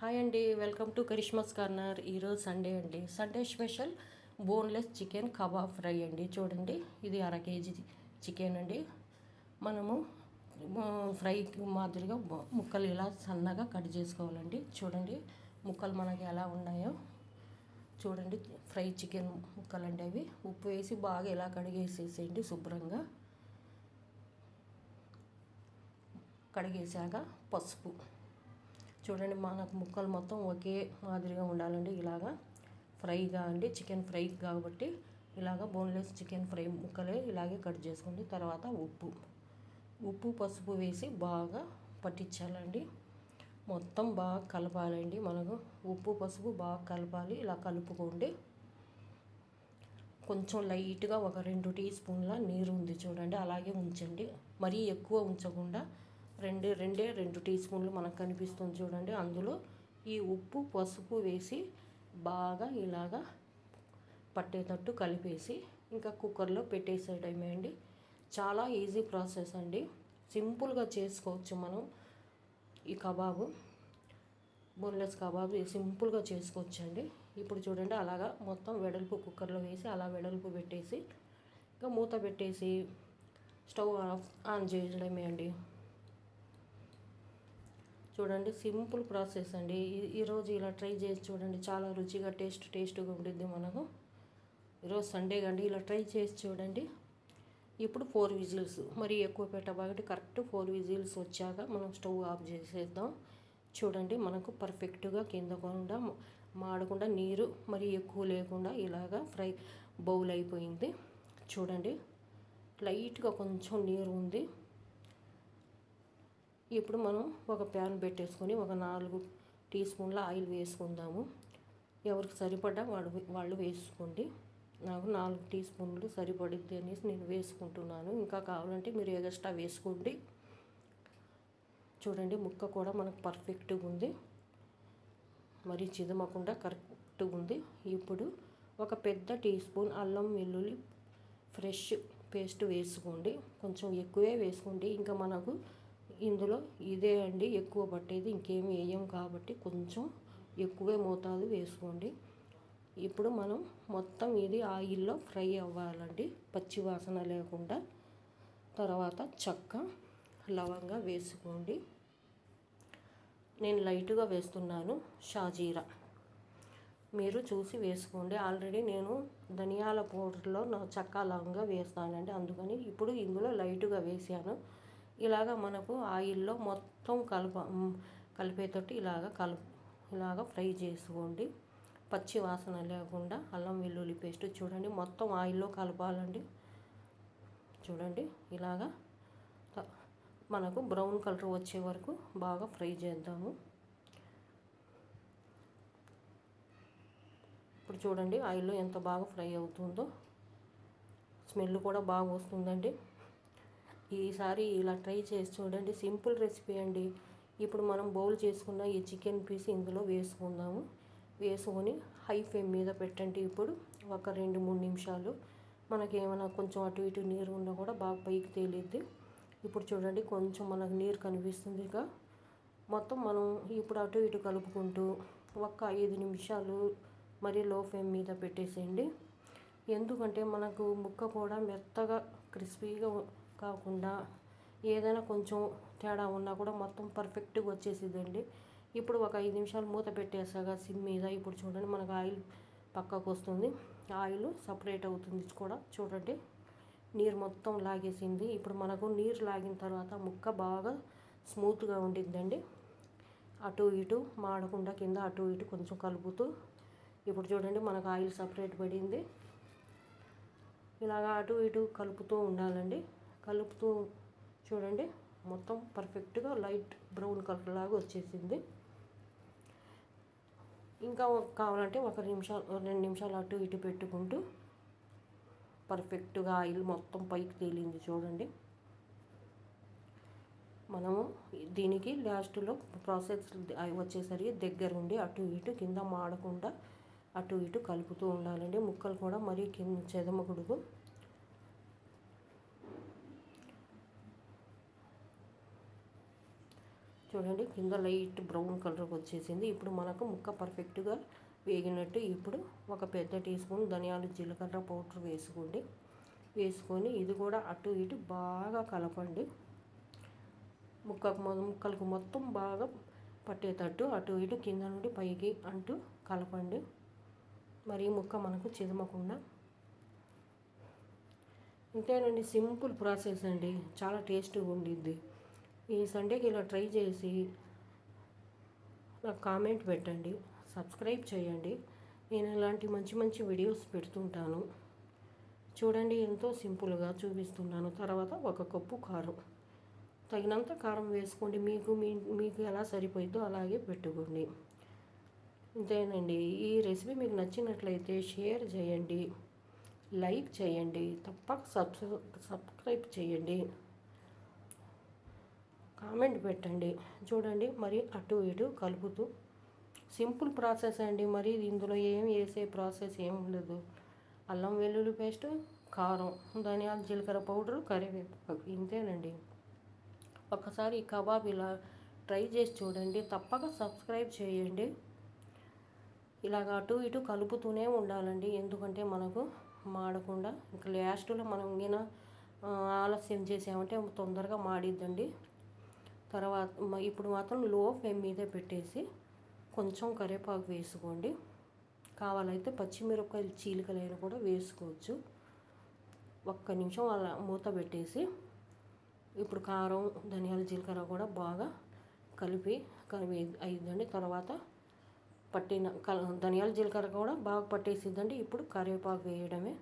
Hi అండి welcome to Karishma's corner. ఈరోజు Sunday అండి. Sunday special boneless chicken kebab fry అండి. చూడండి ఇది అర కేజీ చికెన్ అండి. మనము ఫ్రై మాదిరిగా ముక్కలు ఇలా సన్నగా కట్ చేసుకోవాలండి. చూడండి ముక్కలు మనకి ఎలా ఉన్నాయో. చూడండి ఫ్రై చికెన్ ముక్కలు అండి అవి. ఉప్పు వేసి బాగా ఇలా కడిగేసేసేయండి శుభ్రంగా. కడిగేసాక పసుపు. చూడండి మనకు ముక్కలు మొత్తం ఒకే మాదిరిగా ఉండాలండి. ఇలాగా ఫ్రైగా అండి చికెన్ ఫ్రై కాబట్టి ఇలాగ బోన్లెస్ చికెన్ ఫ్రై ముక్కలే ఇలాగే కట్ చేసుకోండి. తర్వాత ఉప్పు ఉప్పు పసుపు వేసి బాగా పట్టించాలండి. మొత్తం బాగా కలపాలండి. మనకు ఉప్పు పసుపు బాగా కలపాలి. ఇలా కలుపుకోండి. కొంచెం లైట్గా ఒక రెండు టీ స్పూన్ల నీరు ఉంది చూడండి అలాగే ఉంచండి. మరీ ఎక్కువ ఉంచకుండా రెండే రెండే రెండు టీ స్పూన్లు మనకు కనిపిస్తుంది చూడండి. అందులో ఈ ఉప్పు పసుపు వేసి బాగా ఇలాగా పట్టేటట్టు కలిపేసి ఇంకా కుక్కర్లో పెట్టేసేయడమే అండి చాలా ఈజీ ప్రాసెస్ అండి. సింపుల్గా చేసుకోవచ్చు మనం ఈ కబాబు బోన్లెస్ కబాబు సింపుల్గా చేసుకోవచ్చు అండి ఇప్పుడు చూడండి అలాగా మొత్తం వెడల్పు కుక్కర్లో వేసి అలా వెడల్పు పెట్టేసి ఇంకా మూత పెట్టేసి స్టవ్ ఆఫ్ ఆన్ చేయడమే అండి చూడండి సింపుల్ ప్రాసెస్ అండి. ఈ- ఈరోజు ఇలా ట్రై చేసి చూడండి. చాలా రుచిగా టేస్ట్ టేస్ట్గా ఉంటుంది మనకు. ఈరోజు సండే కండి. ఇలా ట్రై చేసి చూడండి. ఇప్పుడు ఫోర్ విజిల్స్. మరి ఎక్కువ పెట్టబాగటి కరెక్ట్ ఫోర్ విజిల్స్ వచ్చాక మనం స్టవ్ ఆఫ్ చేసేద్దాం. చూడండి మనకు పర్ఫెక్ట్గా కింద కొనకుండా మాడకుండా నీరు మరి ఎక్కువ లేకుండా ఇలాగా ఫ్రై బౌల్ అయిపోయింది. చూడండి లైట్గా కొంచెం నీరు ఉంది. ఇప్పుడు మనం ఒక ప్యాన్ పెట్టేసుకొని ఒక నాలుగు టీ స్పూన్ల ఆయిల్ వేసుకుందాము. ఎవరికి సరిపడ్డా వాడు వాళ్ళు వేసుకోండి. నాకు నాలుగు టీ స్పూన్లు సరిపడుద్ది అనేసి నేను వేసుకుంటున్నాను. ఇంకా కావాలంటే మీరు ఎగస్ట్రా వేసుకోండి. చూడండి ముక్క కూడా మనకు పర్ఫెక్ట్గా ఉంది. మరి చిదమకుండా కరెక్ట్గా ఉంది. ఇప్పుడు ఒక పెద్ద టీ స్పూన్ అల్లం వెల్లుల్లి ఫ్రెష్ పేస్ట్ వేసుకోండి. కొంచెం ఎక్కువే వేసుకోండి. ఇంకా మనకు ఇందులో ఇదే అండి ఎక్కువ పట్టేది. ఇంకేమి వేయం కాబట్టి కొంచెం ఎక్కువే మోతాదు వేసుకోండి. ఇప్పుడు మనం మొత్తం ఇది ఆయిల్లో ఫ్రై అవ్వాలండి. పచ్చి వాసన లేకుండా. తర్వాత చెక్క లవంగా వేసుకోండి. నేను లైట్గా వేస్తున్నాను షాజీరా. మీరు చూసి వేసుకోండి. ఆల్రెడీ నేను ధనియాల పౌడర్లో నా చక్కా లవంగా వేస్తానండి. అందుకని ఇప్పుడు ఇందులో లైట్గా వేసాను. ఇలాగ మనకు ఆయిల్లో మొత్తం కలప మ్, ఇలాగ కలుపు ఇలాగ ఫ్రై చేసుకోండి. పచ్చి వాసన లేకుండా అల్లం వెల్లుల్లి పేస్ట్ చూడండి మొత్తం ఆయిల్లో కలపాలండి. చూడండి ఇలాగా మనకు బ్రౌన్ కలర్ వచ్చే వరకు బాగా ఫ్రై చేద్దాము. ఇప్పుడు చూడండి ఆయిల్లో ఎంత బాగా ఫ్రై అవుతుందో. స్మెల్ కూడా బాగా వస్తుందండి. ఈసారి ఇలా ట్రై చేసి చూడండి. సింపుల్ రెసిపీ అండి. ఇప్పుడు మనం బౌల్ చేసుకున్న ఈ చికెన్ పీస్ ఇందులో వేసుకుందాము. వేసుకొని హై ఫ్లేమ్ మీద పెట్టండి ఇప్పుడు. ఒక రెండు మూడు నిమిషాలు. మనకి ఏమైనా కొంచెం అటు ఇటు నీరు ఉన్నా కూడా బాగా పైకి తేలిద్ది. ఇప్పుడు చూడండి కొంచెం మనకు నీరు కనిపిస్తుంది ఇక. మొత్తం మనం ఇప్పుడు అటు ఇటు కలుపుకుంటూ ఒక్క ఐదు నిమిషాలు మరి లో ఫ్లేమ్ మీద పెట్టేసేయండి. ఎందుకంటే మనకు ముక్క కూడా మెత్తగా క్రిస్పీగా కాకుండా ఏదైనా కొంచెం తేడా ఉన్నా కూడా మొత్తం పర్ఫెక్ట్గా వచ్చేసిద్దండి. ఇప్పుడు ఒక ఐదు నిమిషాలు మూత పెట్టేసాగా సిమ్ మీద. ఇప్పుడు చూడండి మనకు ఆయిల్ పక్కకు వస్తుంది. ఆయిల్ సపరేట్ అవుతుంది కూడా. చూడండి. నీరు మొత్తం లాగేసింది. ఇప్పుడు మనకు నీరు లాగిన తర్వాత ముక్క బాగా స్మూత్గా ఉండిద్దండి. అటు ఇటు మాడకుండా కింద అటు ఇటు కొంచెం కలుపుతూ. ఇప్పుడు చూడండి మనకు ఆయిల్ సపరేట్ పడింది. ఇలాగ అటు ఇటు కలుపుతూ ఉండాలండి. కలుపుతూ చూడండి. మొత్తం పర్ఫెక్ట్గా లైట్ బ్రౌన్ కలర్ లాగా వచ్చేసింది. ఇంకా కావాలంటే ఒక నిమిషాలు రెండు నిమిషాలు అటు ఇటు పెట్టుకుంటూ పర్ఫెక్ట్గా ఆయిల్ మొత్తం పైకి తేలింది చూడండి. మనము దీనికి లాస్ట్లో ప్రాసెస్ వచ్చేసరికి దగ్గర ఉండి అటు ఇటు కింద మాడకుండా అటు ఇటు కలుపుతూ ఉండాలండి. ముక్కలు కూడా మరీ కింద చెదమకూడదు. చూడండి కింద లైట్ బ్రౌన్ కలర్కి వచ్చేసింది. ఇప్పుడు మనకు ముక్క పర్ఫెక్ట్గా వేగినట్టు ఇప్పుడు ఒక పెద్ద టీ స్పూన్ ధనియాలు జీలకర్ర పౌడర్ వేసుకోండి. వేసుకొని ఇది కూడా అటు ఇటు బాగా కలపండి. ముక్కకు ముక్కలకు మొత్తం బాగా పట్టేటట్టు అటు ఇటు కింద నుండి పైకి అంటూ కలపండి. మరి ముక్క మనకు చిదమకుండా. ఇంతేనండి సింపుల్ ప్రాసెస్ అండి. చాలా టేస్టీగా ఉండిద్ది. ఈ సండేకి ఇలా ట్రై చేసి నాకు కామెంట్ పెట్టండి సబ్స్క్రైబ్ చేయండి. నేను ఇలాంటి మంచి మంచి వీడియోస్ పెడుతుంటాను. చూడండి ఎంతో సింపుల్గా చూపిస్తున్నాను. తర్వాత ఒక కప్పు కారం. తగినంత కారం వేసుకోండి. మీకు మీ మీకు ఎలా సరిపోయిద్దో అలాగే పెట్టుకోండి. ఇంతేనండి. ఈ రెసిపీ మీకు నచ్చినట్లయితే షేర్ చేయండి. లైక్ చేయండి. తప్పక సబ్స్క్రైబ్ చేయండి. కామెంట్ పెట్టండి. చూడండి మరి అటు ఇటు కలుపుతూ. సింపుల్ ప్రాసెస్ అండి మరి. ఇందులో ఏం వేసే ప్రాసెస్ ఏం లేదు అల్లం వెల్లుల్లి పేస్ట్ కారం ధనియాల జీలకర్ర పౌడర్ కరివేపాకు. ఇంతేనండి. ఒకసారి ఈ కబాబ్ ఇలా ట్రై చేసి చూడండి. తప్పక సబ్స్క్రైబ్ చేయండి. ఇలాగ అటు ఇటు కలుపుతూనే ఉండాలండి. ఎందుకంటే మనకు మాడకుండా ఇంకా లాస్ట్లో మనం గిన ఆలస్యం చేసామంటే తొందరగా మాడిద్దండి. తర్వాత ఇప్పుడు మాత్రం లో ఫ్లేమ్ మీదే పెట్టేసి కొంచెం కరివేపాకు వేసుకోండి. కావాలైతే పచ్చిమిరపకాయలు చీలికలైనా కూడా వేసుకోవచ్చు. ఒక్క నిమిషం అలా మూత పెట్టేసి ఇప్పుడు కారం ధనియాల జీలకర్ర కూడా బాగా కలిపి కలిపి అయిందండి తర్వాత పట్టిన ధనియాల జీలకర్ర కూడా బాగా పట్టేసిద్దండి. ఇప్పుడు కరివేపాకు వేయడమే.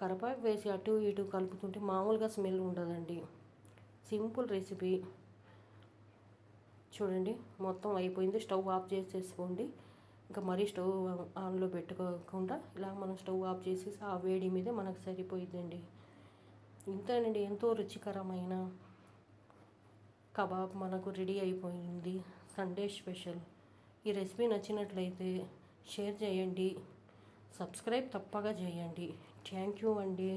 కరివేపాకు వేసి అటు ఇటు కలుపుతుంటే మామూలుగా స్మెల్ ఉండదండి. Simple recipe. చూడండి మొత్తం అయిపోయింది. స్టవ్ ఆఫ్ చేసేసుకోండి. ఇంకా మరీ స్టవ్ ఆన్లో పెట్టుకోకుండా ఇలా మనం స్టవ్ ఆఫ్ చేసేసి ఆ వేడి మీద మనకు సరిపోయిందండి ఇంతేనండి ఎంతో రుచికరమైన కబాబ్ మనకు రెడీ అయిపోయింది. Sunday special. ఈ రెసిపీ నచ్చినట్లయితే షేర్ చేయండి. సబ్స్క్రైబ్ తప్పగా చేయండి. థ్యాంక్ యూ అండి.